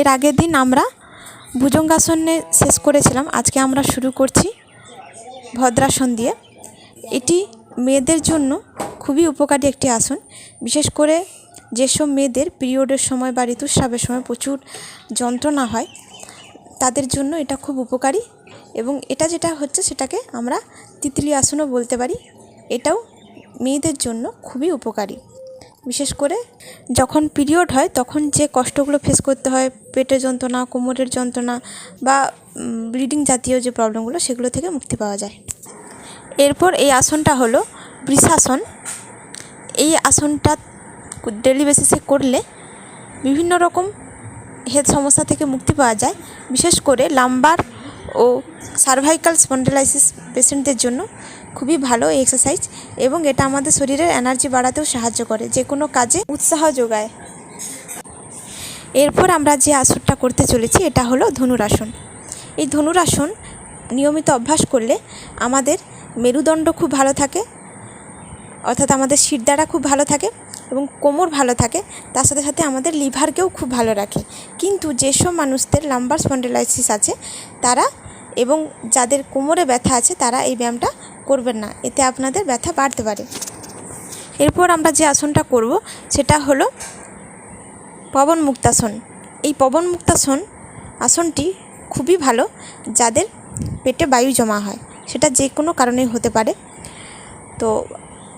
এর আগের দিন আমরা ভুজঙ্গাসনে শেষ করেছিলাম। আজকে আমরা শুরু করছি ভদ্রাসন দিয়ে। এটি মেয়েদের জন্য খুবই উপকারী একটি আসন। বিশেষ করে যেসব মেয়েদের পিরিয়ডের সময় বা ঋতুস্রাবের সময় প্রচুর যন্ত্রণা হয়, তাদের জন্য এটা খুব উপকারী এবং এটা যেটা হচ্ছে সেটাকে আমরা তিতলি আসনও বলতে পারি। এটাও মেয়েদের জন্য খুবই উপকারী। বিশেষ করে যখন পিরিয়ড হয় তখন যে কষ্টগুলো ফেস করতে হয়, পেটের যন্ত্রণা, কোমরের যন্ত্রণা বা ব্লিডিং জাতীয় যে প্রবলেমগুলো সেগুলো থেকে মুক্তি পাওয়া যায়। এরপর এই আসনটা হলো বৃষাসন। এই আসনটা ডেলি বেসিসে করলে বিভিন্ন রকম হেলথ সমস্যা থেকে মুক্তি পাওয়া যায়। বিশেষ করে লাম্বার ও সার্ভাইকাল স্পন্ডিলাইসিস পেশেন্টদের জন্য খুবই ভালো এক্সারসাইজ এবং এটা আমাদের শরীরের এনার্জি বাড়াতেও সাহায্য করে, যে কোনো কাজে উৎসাহ যোগায়। এরপর আমরা যে আসনটা করতে চলেছি, এটা হলো ধনুরাসন। এই ধনুরাসন নিয়মিত অভ্যাস করলে আমাদের মেরুদণ্ড খুব ভালো থাকে, অর্থাৎ আমাদের শিরদাঁড়া খুব ভালো থাকে এবং কোমর ভালো থাকে, তার সাথে সাথে আমাদের লিভারকেও খুব ভালো রাখে। কিন্তু যেসব মানুষদের লাম্বার স্পন্ডেলাইসিস আছে, তারা এবং যাদের কোমরে ব্যথা আছে তারা এই ব্যায়ামটা করবেন না। এতে আপনাদের ব্যথা বাড়তে পারে। এরপর আমরা যে আসনটা করব, সেটা হলো পবন মুক্তাসন। এই পবন মুক্তাসন আসনটি খুবই ভালো, যাদের পেটে বায়ু জমা হয়। সেটা যে কোনো কারণেই হতে পারে। তো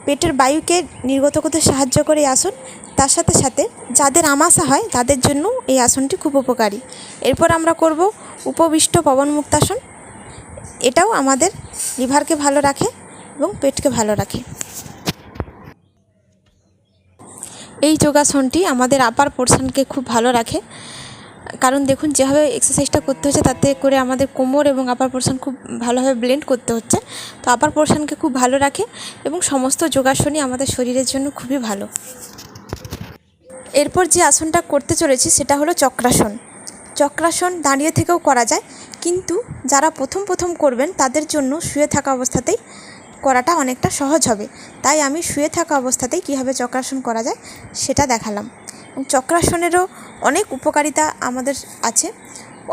পেটের বায়ুকে নির্গত করতে সাহায্য করে এই আসন। তার সাথে সাথে যাদের আমাশা হয়, তাদের জন্য এই আসনটি খুব উপকারী। এরপর আমরা করব উপবিষ্ট পবন মুক্তাসন। এটাও আমাদের লিভারকে ভালো রাখে এবং পেটকে ভালো রাখে। এই যোগাসনটি আমাদের আপার পোর্শনকে খুব ভালো রাখে। কারণ দেখুন, যেভাবে এক্সারসাইজটা করতে হচ্ছে, তাতে করে আমাদের কোমর এবং আপার পোর্শন খুব ভালোভাবে ব্লেন্ড করতে হচ্ছে। তো আপার পোর্শনকে খুব ভালো রাখে এবং সমস্ত যোগাসনই আমাদের শরীরের জন্য খুবই ভালো। এরপর যে আসনটা করতে চলেছি, সেটা হলো চক্রাসন। চক্রাসন দাঁড়িয়ে থেকেও করা যায়, কিন্তু যারা প্রথম প্রথম করবেন, তাদের জন্য শুয়ে থাকা অবস্থাতেই করাটা অনেকটা সহজ হবে। তাই আমি শুয়ে থাকা অবস্থাতেই কীভাবে চক্রাসন করা যায় সেটা দেখালাম। চক্রাসনেরও অনেক উপকারিতা আমাদের আছে।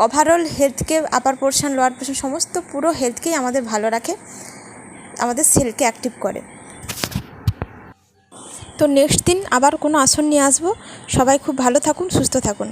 ওভারঅল হেলথকে আপার পোর্শন লোয়ার পোর্শন সমস্ত পুরো হেলথকেই আমাদের ভালো রাখে, আমাদের সেলকে অ্যাক্টিভ করে। তো নেক্সট দিন আবার কোনো আসন নিয়ে আসব। সবাই খুব ভালো থাকুন, সুস্থ থাকুন।